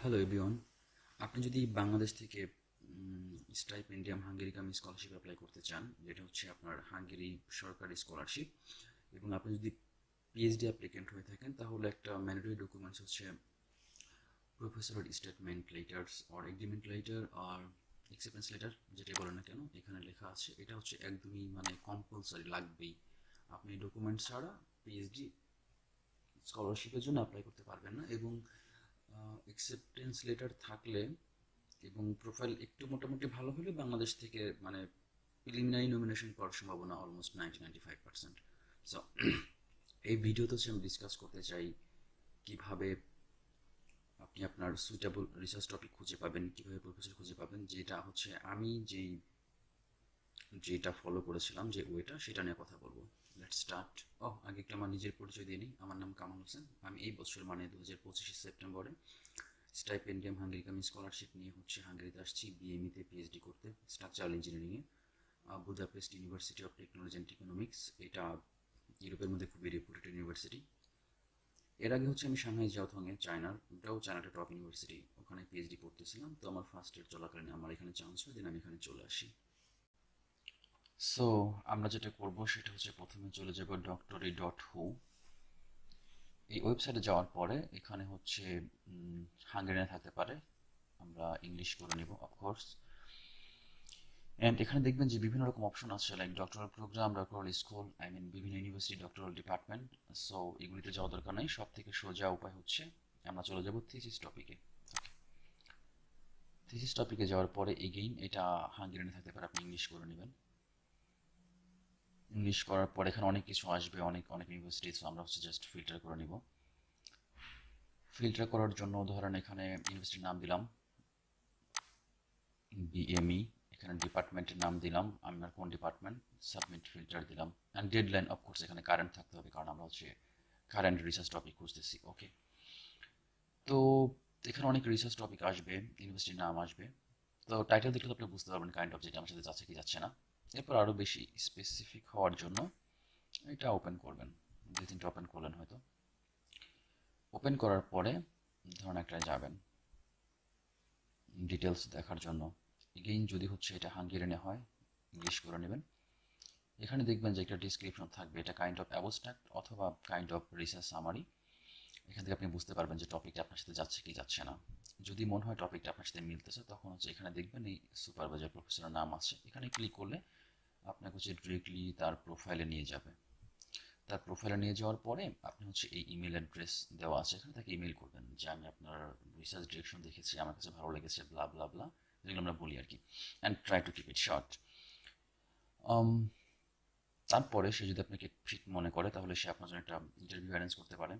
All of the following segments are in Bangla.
হ্যালো এভরিওয়ান আপনি যদি বাংলাদেশ থেকে স্টাইপ স্টাইপেন্ডিয়াম হাঙ্গেরিকাম স্কলারশিপ অ্যাপ্লাই করতে চান, যেটা হচ্ছে আপনার হাঙ্গেরি সরকারি স্কলারশিপ এবং আপনি যদি পিএইচডি অ্যাপ্লিকেন্ট হয়ে থাকেন, তাহলে একটা ম্যান্ডেটরি ডকুমেন্টস হচ্ছে professor statement letters or agreement letter R acceptance letter যেটাই বলেন না কেন, এখানে লেখা আছে। এটা হচ্ছে একদমই মানে কম্পালসারি লাগবেই। আপনি ডকুমেন্ট ছাড়া পিএইচডি স্কলারশিপের জন্য অ্যাপ্লাই করতে পারবেন না, এবং অ্যাকসেপ্টেন্স লেটার থাকলে এবং প্রোফাইল একটু মোটামুটি ভালো হলে বাংলাদেশ থেকে মানে প্রিলিমিনারি নমিনেশন পাওয়ার সম্ভাবনা almost ninety ninety five percent so এই ভিডিওতে হচ্ছে আমি ডিসকাস করতে চাই কীভাবে আপনি আপনার সুইটেবল রিসার্চ টপিক খুঁজে পাবেন, কীভাবে প্রফেসর খুঁজে পাবেন, যেটা হচ্ছে আমি যেই যেটা ফলো করেছিলাম, যে ওয়েটা, সেটা নিয়ে কথা বলব। লেট স্টার্ট ও আগে একটু আমার নিজের পরিচয় দিয়ে নিই। আমার নাম কামাল হোসেন। আমি এই বছর মানে দু হাজার পঁচিশে সেপ্টেম্বরে স্টাইপেন্ডিয়াম হাঙ্গেরিকাম স্কলারশিপ নিয়ে হচ্ছে হাঙ্গেরিতে আসছি বিএমইতে পিএইচডি করতে, স্ট্রাকচারাল ইঞ্জিনিয়ারিংয়ে Budapest University of Technology and Economics. এটা ইউরোপের মধ্যে খুবই রেপুটেড ইউনিভার্সিটি। এর আগে হচ্ছে আমি সাংহাই জাওথংয়ে চায়নার, ওটাও চায়নাটা টপ ইউনিভার্সিটি। ওখানে পিএইচডি করতেছিলাম। তো আমার ফার্স্ট ইয়ার চলাকালীন আমার এখানে চান্স হয় দেন আমি এখানে চলে আসি। সো আমরা যেটা করব সেটা হচ্ছে প্রথমে চলে যাব ডক্টরি ডট হু এই ওয়েবসাইটে যাওয়ার পরে এখানে হচ্ছে হাঙ্গেরিয়ান থাকতে পারে। আমরা ইংলিশ করে নেব অফকোর্স অ্যান্ড এখানে দেখবেন যে বিভিন্ন রকম অপশন আছে like doctoral program doctoral school I mean বিভিন্ন ইউনিভার্সিটি ডক্টরাল ডিপার্টমেন্ট সো এগুলিতে যাওয়া দরকার নেই। সব থেকে সোজা উপায় হচ্ছে, আমরা চলে যাব থিসিস টপিকে থিসিস টপিকে যাওয়ার পরে এগেইন এটা হাঙ্গেরিয়ানে থাকতে পারে, আপনি ইংলিশ করে নেবেন। ইংলিশ করার পর এখানে অনেক কিছু আসবে, অনেক অনেক ইউনিভার্সিটি সো আমরা হচ্ছে জাস্ট ফিল্টার করে নিব। ফিল্টার করার জন্য ধরেন এখানে ইউনিভার্সিটির নাম দিলাম বিএমই এখানে ডিপার্টমেন্টের নাম দিলাম, আমি আর কোন ডিপার্টমেন্ট সাবমিট ফিল্টার দিলাম। অ্যান্ড ডেডলাইন অফকোর্স এখানে কারেন্ট থাকতে হবে, কারণ আমরা হচ্ছে কারেন্ট রিসার্চ টপিক খুঁজতেছি ওকে তো এখানে অনেক রিসার্চ টপিক আসবে ইউনিভার্সিটির নাম আসবে। তো টাইটেল দেখলে তো আপনি বুঝতে পারবেন কাইন্ড অফ যেটা আমার সাথে যাচ্ছে কি যাচ্ছে না। এরপর আরও বেশি স্পেসিফিক হওয়ার জন্য এটা ওপেন করবেন। দুই তিনটা ওপেন করলেন হয়তো। ওপেন করার পরে ধরুন একটা যাবেন ডিটেলস দেখার জন্য। এগেইন যদি হচ্ছে এটা হাঙ্গেরিয়ানে হয় ইংলিশ করে নেবেন। এখানে দেখবেন যে একটা ডিসক্রিপশন থাকবে। এটা কাইন্ড অফ অ্যাবস্ট্রাক্ট অথবা কাইন্ড অফ রিসার্চ সামারি এখান থেকে আপনি বুঝতে পারবেন যে টপিকটা আপনার সাথে যাচ্ছে কি যাচ্ছে না। যদি মনে হয় টপিকটা আপনার সাথে মিলতেছে, তখন হচ্ছে এখানে দেখবেন এই সুপারভাইজার প্রফেসরের নাম আছে। এখানে ক্লিক করলে আপনাকে হচ্ছে ডিরেক্টলি তার প্রোফাইলে নিয়ে যাবে। তার প্রোফাইলে নিয়ে যাওয়ার পরে আপনি হচ্ছে এই ইমেল অ্যাড্রেস দেওয়া আছে, এখানে তাকে ইমেল করবেন যে, আমি আপনার রিসার্চ ডিরেকশন দেখেছি, আমার কাছে ভালো লেগেছে ব্লা ব্লা ব্লা যেগুলো আমরা বলি আর কি and try to keep it short তারপরে সে যদি আপনাকে ফিট মনে করে, তাহলে সে আপনার জন্য একটা ইন্টারভিউ অ্যারেঞ্জ করতে পারে,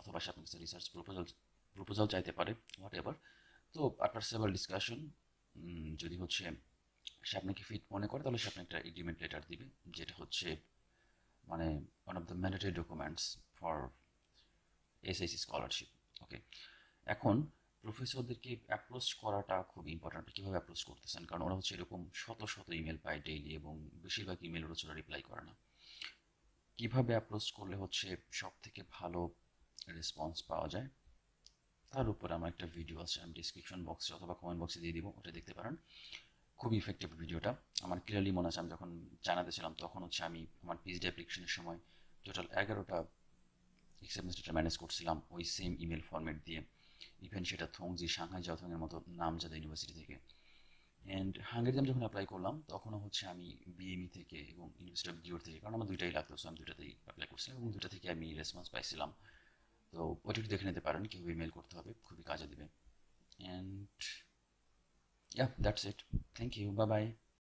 অথবা সে আপনার কাছে রিসার্চ প্রপোজাল প্রপোজাল চাইতে পারে হোয়াট এভার তো, আপনার সেভার ডিসকাশন যদি হচ্ছে সে আপনাকে ফিট মনে করে, তাহলে সে আপনাকে একটা এগ্রিমেন্ট লেটার দিবে, যেটা হচ্ছে মানে one of the mandatory documents for SIC scholarship okay এখন প্রফেসরদেরকে অ্যাপ্রোচ করাটা খুব ইম্পর্ট্যান্ট কীভাবে অ্যাপ্রোচ করতেছেন? কারণ ওরা হচ্ছে এরকম শত শত ইমেল পায় ডেইলি এবং বেশিরভাগ ইমেল ওরা রিপ্লাই করে না। কীভাবে অ্যাপ্রোচ করলে হচ্ছে সব থেকে ভালো রেসপন্স পাওয়া যায়? তার উপর আমার একটা ভিডিও আছে, আমি ডিসক্রিপশন বক্সে অথবা কমেন্ট বক্সে দিয়ে দিব, ওটা দেখতে পারেন। খুবই ইফেক্টিভ ভিডিওটা। আমার ক্লিয়ারলি মনে আছে, আমি যখন জানাতে ছিলাম, তখন হচ্ছে আমি আমার পিএইচডি অ্যাপ্লিকেশনের সময় টোটাল এগারোটা এক্সামিনেশনটা ম্যানেজ করছিলাম ওই সেম ইমেল ফর্মেট দিয়ে। ইভেন সেটা থংজি সাংহাই জাথংয়ের মতো নাম যাদের ইউনিভার্সিটি থেকে অ্যান্ড হাঙ্গেরিতে আমি যখন অ্যাপ্লাই করলাম, তখনও হচ্ছে আমি বিএমই থেকে এবং ইউনিভার্সিটি অফ ডিওর থেকে, কারণ আমার দুইটাই লাগতো আমি দুইটাতেই অ্যাপ্লাই করছিলাম এবং দুইটা থেকে আমি রেসপন্স পাইছিলাম। তো ওইটা একটু দেখে নিতে পারেন কীভাবে ইমেল করতে হবে, খুবই কাজে দেবে। And yeah that's it. Thank you. Bye bye